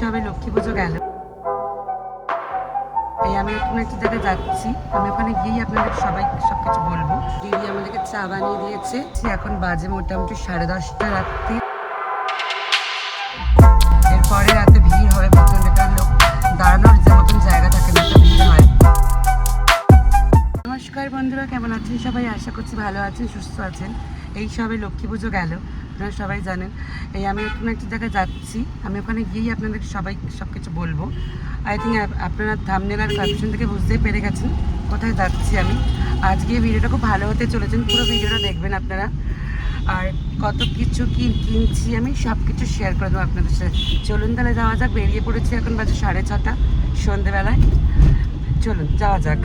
সবে লক্ষ্মী পুজো গেল। এই আমি এখন একটা জায়গায় যাচ্ছি। আমি ওখানে গিয়েই আপনাদের সবাই সব কিছু বলব। দিদি আমাদেরকে চা বানিয়ে দিয়েছে। এখন বাজে মোটামুটি সাড়ে দশটা রাত্রি। এরপরে রাতে ভিড় হবে প্রচণ্ড কারণ লোক দাঁড়ানোর যে মতন জায়গা থাকে না ভিড় হয়। নমস্কার বন্ধুরা, কেমন আছেন সবাই? আশা করছি ভালো আছেন, সুস্থ আছেন। এই সবে লক্ষ্মী পুজো গেল। আপনারা সবাই জানেন। এই আমি এখন একটা জায়গায় যাচ্ছি। আমি ওখানে গিয়েই আপনাদের সবাই সব কিছু বলব আই থিঙ্ক আপনারা থামনেল আর ক্যাপশন থেকে বুঝতেই পেরে গেছেন কোথায় যাচ্ছি আমি। আজকে ভিডিওটা খুব ভালো হতে চলেছেন পুরো ভিডিওটা দেখবেন আপনারা। আর কত কিছু কি কিনছি আমি সব কিছু শেয়ার করে দেবো আপনাদের সাথে। চলুন তাহলে যাওয়া যাক। বেরিয়ে পড়েছি এখন বাজে সাড়ে ছটা সন্ধেবেলায়। চলুন, যাওয়া যাক।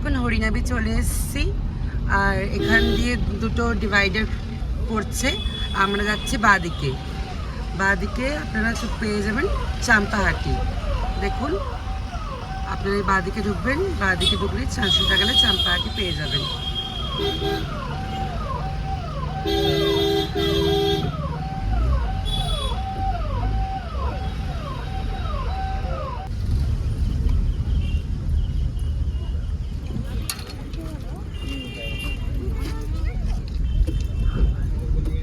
এখন হরিনাবি চলে এসেছি। আর এখান দিয়ে দুটো ডিভাইডার পড়ছে। আমরা যাচ্ছি বাদিকে। বাদিকে আপনারা পেয়ে যাবেন চাম্পাহাটি দেখুন, আপনারা বাদিকে ঢুকবেন, বাদিকে ঢুকলে চারশোটা গেলে চাম্পাহাটি পেয়ে যাবেন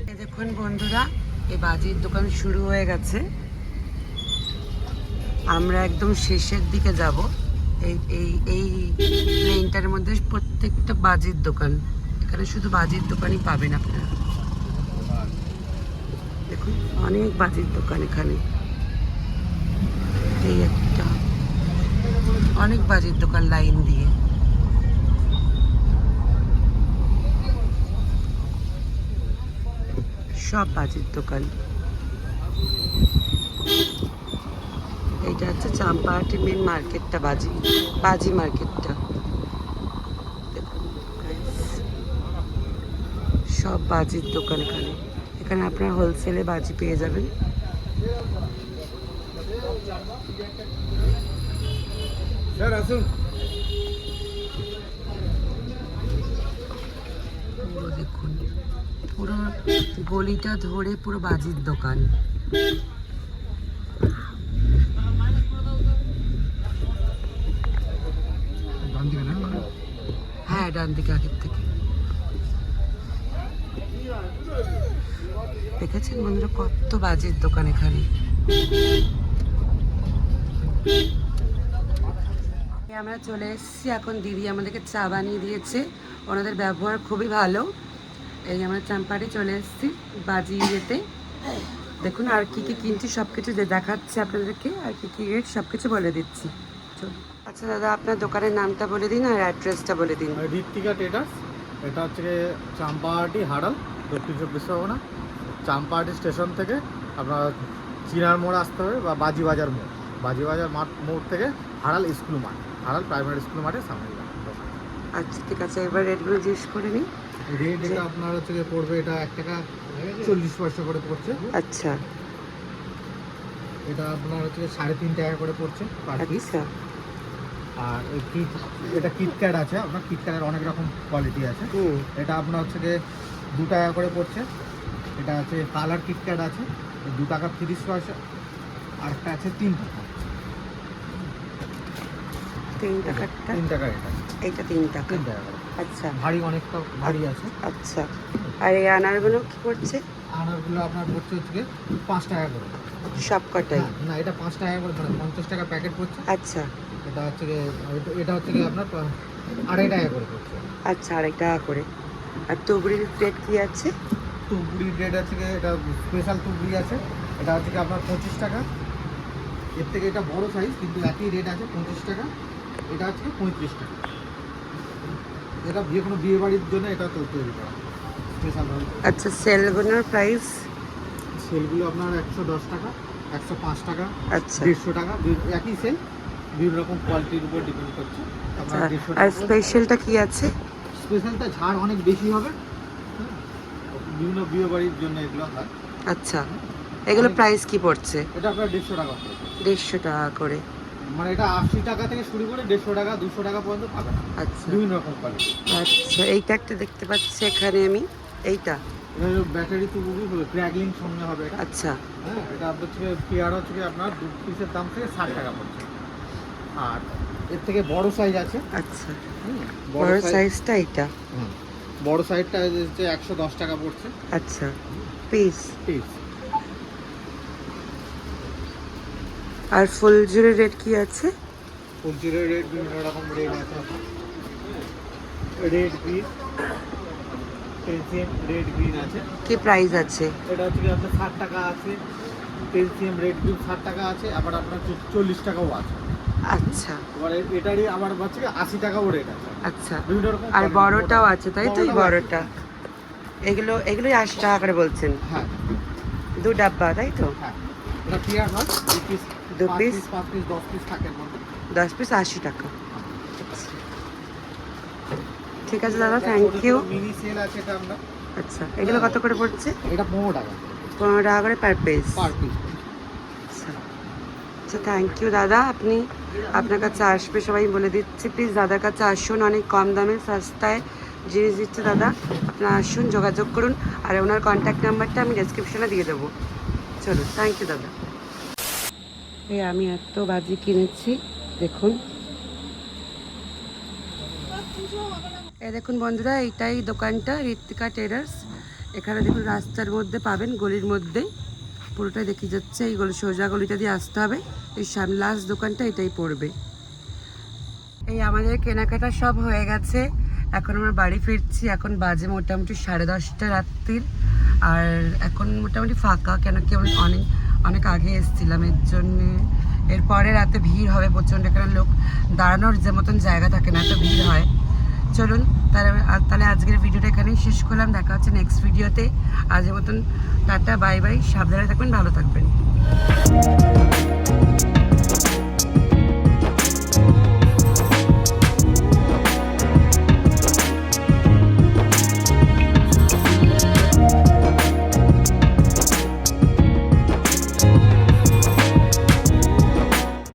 এই দেখুন বন্ধুরা এই বাজির দোকান শুরু হয়ে গেছে। আমরা একদম শেষের দিকে যাব। এই এই এই মধ্যে প্রত্যেকটা বাজির দোকান। এখানে শুধু বাজির দোকানই পাবেন আপনারা। দেখুন, অনেক বাজির দোকান এখানে। এই একটা। অনেক বাজির দোকান লাইন দিয়ে। সব বাজির দোকান। এইটা হচ্ছে চাম্পাহাটি মেন মার্কেটটা বাজি বাজি মার্কেটটা দেখুন সব বাজির দোকান এখানে। এখানে আপনার হোলসেলে বাজি পেয়ে যাবেন। স্যার আসুন। দেখুন। পুরো গলিটা ধরে পুরো বাজির দোকান। হ্যাঁ ডান দিকে আগের থেকে। দেখেছেন বন্ধুরা কত বাজির দোকান এখানে? আমরা চলে এসেছি এখন দিদি আমাদেরকে চা বানিয়ে দিয়েছে। ওনাদের ব্যবহার খুবই ভালো। এই আমরা চাম্পারে চলে এসেছি বাজি ইয়েতে। দেখুন আর কি কি কিনছি সব কিছু দেখাচ্ছে আপনাদেরকে আর কি কি রেট সব কিছু বলে দিচ্ছি। আচ্ছা দাদা আপনার দোকানের নামটা বলে দিন আর অ্যাড্রেসটা বলে দিন। ঋত্বিকা ট্রেডার্স এটা হচ্ছে চাম্পাহাটি হাড়াল দক্ষিণ চব্বিশ পরগনা। চাম্পাহাটি স্টেশন থেকে আপনার চিনার মোড় আসতে হবে বা বাজি বাজার মোড়। বাজি বাজার মাঠ মোড় থেকে হাড়াল স্কুল মাঠ। হাড়াল প্রাইমারি স্কুল মাঠের সামনে। আচ্ছা ঠিক আছে এবার রেটগুলো জিজ্ঞেস করে নিই। রেট এটা আপনার হচ্ছে পড়বে এটা এক টাকা চল্লিশ পয়সা করে পড়ছে। আচ্ছা। এটা আপনার হচ্ছে সাড়ে তিন টাকা করে পড়ছে পার পিস আচ্ছা। আর এই কিট এটা কিটক্যাট আছে আপনার কিটক্যাটের অনেক রকম কোয়ালিটি আছে। এটা আপনার হচ্ছে গিয়ে দু টাকা করে পড়ছে। এটা আছে কালার কিটক্যাট আছে দু টাকা তিরিশ পয়সা। আর একটা আছে তিন টাকা। তিন টাকারটা? তিন টাকা এটা। এইটা তিন টাকা। তিন টাকা আচ্ছা। ভারী অনেকটা ভারী আছে। আচ্ছা। আর এই আনারগুলো কি করছে? আনারগুলো আপনার পড়ছে হচ্ছে পাঁচ টাকা করে। সব কটাই? না এটা পাঁচ টাকা করে মানে পঞ্চাশ টাকা প্যাকেট পড়ছে। আচ্ছা। এটা হচ্ছে এটা- হচ্ছে আপনার আড়াই টাকা করে পড়ছে। আচ্ছা আড়াই টাকা করে। আর তুবড়ির প্লেট কি আছে? তুবড়ি রেট আছে এটা স্পেশাল তুবড়ি আছে। এটা হচ্ছে কি আপনার পঁচিশ টাকা। এর থেকে এটা বড় সাইজ কিন্তু একই রেট আছে পঁচিশ টাকা। এটা হচ্ছে পঁয়ত্রিশ টাকা। এটা যে কোনো বিয়ে বাড়ির জন্য এটা তো তৈরি করা। স্পেশাল আচ্ছা সেলগুলোর প্রাইস সেলগুলো আপনার একশো দশ টাকা একশো পাঁচ টাকা আচ্ছা। দেড়শো টাকা একই সেল বিভিন্ন রকম কোয়ালিটির উপর ডিপেন্ড করছে। আপনার আচ্ছা, আর স্পেশালটা কি আছে? স্পেশালটা ঝাড় অনেক বেশি হবে। বিভিন্ন বিয়ে বাড়ির জন্য এগুলো হয়। আচ্ছা এগুলো প্রাইস কি পড়ছে? এটা আপনার দেড়শো টাকা দেড়শো টাকা করে। মানে এটা আশি টাকা থেকে শুরু করে দেড়শো টাকা দুশো টাকা পর্যন্ত পাবেন আচ্ছা। বিভিন্ন রকম কোয়ালিটি আচ্ছা এইটা একটা দেখতে পাচ্ছি এখানে আমি। এইটা? এটা ব্যাটারি তো হবে ক্র্যাগলিং সঙ্গে হবে এটা। আচ্ছা। হ্যাঁ এটা আপনার হচ্ছে পেয়ার হচ্ছে আপনার দু পিসের দাম থেকে ষাট টাকা পড়ছে। আর এর থেকে বড় সাইজ আছে। আচ্ছা। বড় সাইজটা এইটা? হুম, বড় সাইজটা হচ্ছে একশো দশ টাকা পড়ছে। আচ্ছা। পিস পিস আর ফুল জুড়ে রেট কি আছে? ফুলচিরের রেট বিভিন্ন রকম রেট আছে। রেড গ্রিন পেন্সিয়াম রেড গ্রিন আছে। কি প্রাইস আছে? এটা হচ্ছে কি আপনার ষাট টাকা আছে। পেন্সিয়াম রেড গ্রিন ষাট টাকা আছে আবার আপনার চল্লিশ টাকাও আছে। আচ্ছা। এবার এটারই আবার হচ্ছে কি আশি টাকাও রেট আছে। আচ্ছা। বিভিন্ন রকম আর বড়টাও আছে তাই তো? এই বড়টা। এগুলো এগুলোই আশি টাকা করে বলছেন। হ্যাঁ। দু ডাব্বা তাই তো? হ্যাঁ। এটা পেয়ার হয় দু পিস দশ পিস আশি টাকা। আচ্ছা। ঠিক আছে দাদা থ্যাংক ইউ আচ্ছা এগুলো কত করে পড়ছে? এটা পনেরো টাকা। পনেরো টাকা করে পার পিস পার পিস আচ্ছা। আচ্ছা থ্যাংক ইউ দাদা আপনি আপনার কাছে আসবে সবাই বলে দিচ্ছি। প্লিজ দাদার কাছে আসুন অনেক কম দামে সস্তায় জিনিস দিচ্ছে দাদা। আপনারা আসুন যোগাযোগ করুন। আর ওনার কন্ট্যাক্ট নাম্বারটা আমি ডেসক্রিপশনে দিয়ে দেবো। চলুন থ্যাংক ইউ দাদা। এই আমি এত বাজি কিনেছি, দেখুন। এই দেখুন বন্ধুরা, এইটাই দোকানটা ঋত্বিকা টেরার্স এখানে দেখুন রাস্তার মধ্যে পাবেন, গলির মধ্যে। পুরোটাই দেখি যাচ্ছে, এই গলি, সোজা গলিটা দিয়ে আসতে হবে। এই সামনে লাস্ট দোকানটা, এটাই পড়বে। এই আমাদের কেনাকাটা সব হয়ে গেছে। এখন আমরা বাড়ি ফিরছি, এখন বাজে মোটামুটি সাড়ে দশটা রাত্রির। আর এখন মোটামুটি ফাঁকা, কেন কি অনেক অনেক আগে এসেছিলাম, এর জন্যে এরপরে রাতে ভিড় হবে প্রচণ্ড, কারণ লোক দাঁড়ানোর যে মতন জায়গা থাকে না, এত ভিড় হয়। চলুন, তাহলে তাহলে আজকের ভিডিওটা এখানেই শেষ করলাম, দেখা হচ্ছে নেক্সট ভিডিওতে। আজের মতন টাটা বাই বাই সাবধানে থাকবেন, ভালো থাকবেন।